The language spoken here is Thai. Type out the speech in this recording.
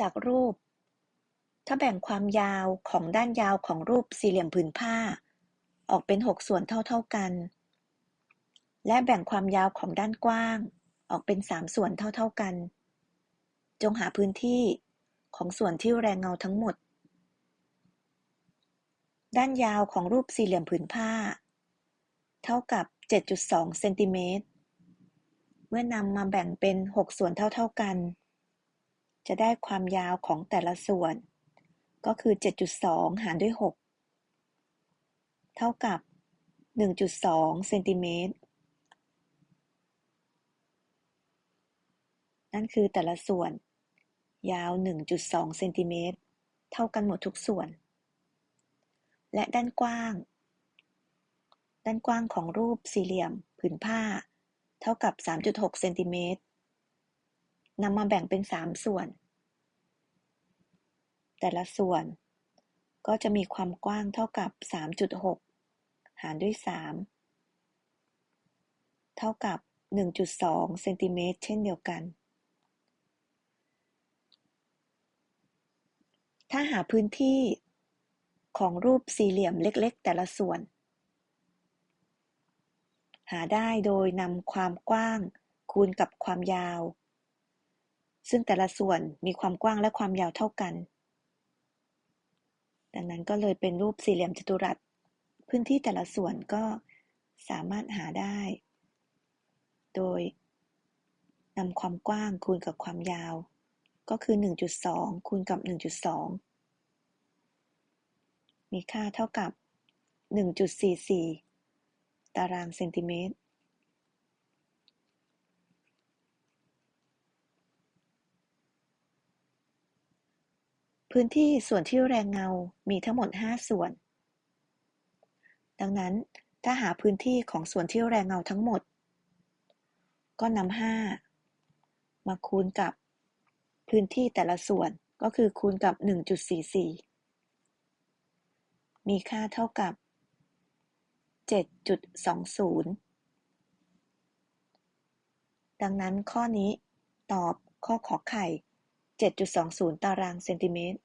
จากรูป ถ้าแบ่งความยาวของด้านยาวของรูปสี่เหลี่ยมผืนผ้า ออกเป็นหกส่วนเท่าๆกัน และแบ่งความยาวของด้านกว้าง ออกเป็นสามส่วนเท่าๆกัน จงหาพื้นที่ของส่วนที่แรงเงาทั้งหมด ด้านยาวของรูปสี่เหลี่ยมผืนผ้า เท่ากับ 7.2 เซนติเมตร เมื่อนำมาแบ่งเป็น 6 ส่วนเท่า ๆกัน จะได้ความยาวของแต่ละส่วน ก็คือ 7.2 หารด้วย 6 เท่ากับ 1.2 เซนติเมตร นั่นคือแต่ละส่วน ยาว 1.2 เซนติเมตร เท่ากันหมดทุกส่วน และด้านกว้าง ด้านกว้างของรูปสี่เหลี่ยมผืนผ้า เท่ากับ 3.6 เซนติเมตร นำมาแบ่งเป็น3ส่วน แต่ละส่วนก็จะมีความกว้างเท่ากับ 3.6 หารด้วย 3 เท่ากับ 1.2 เซนติเมตรเช่นเดียวกัน ถ้าหาพื้นที่ของรูปสี่เหลี่ยมเล็กๆ แต่ละส่วน หาได้โดยนำความกว้างคูณกับความยาว ซึ่งแต่ละส่วนมีความกว้างและความยาวเท่ากัน ดังนั้นก็เลยเป็นรูปสี่เหลี่ยมจัตุรัส พื้นที่แต่ละส่วนก็สามารถหาได้ โดยนำความกว้างคูณกับความยาว ก็คือ 1.2 คูณกับ 1.2 มีค่าเท่ากับ 1.44 ตารางเซนติเมตร พื้นที่ส่วนที่แรงเงา มีทั้งหมด 5 ส่วน ดังนั้นถ้าหาพื้นที่ของส่วนที่แรงเงาทั้งหมด ก็นำ5มาคูณกับพื้นที่แต่ละส่วนก็คือคูณกับ 1.44 มีค่าเท่ากับ 7.20 ดังนั้นข้อนี้ตอบข้อขอไข่ 7.20 ตารางเซนติเมตร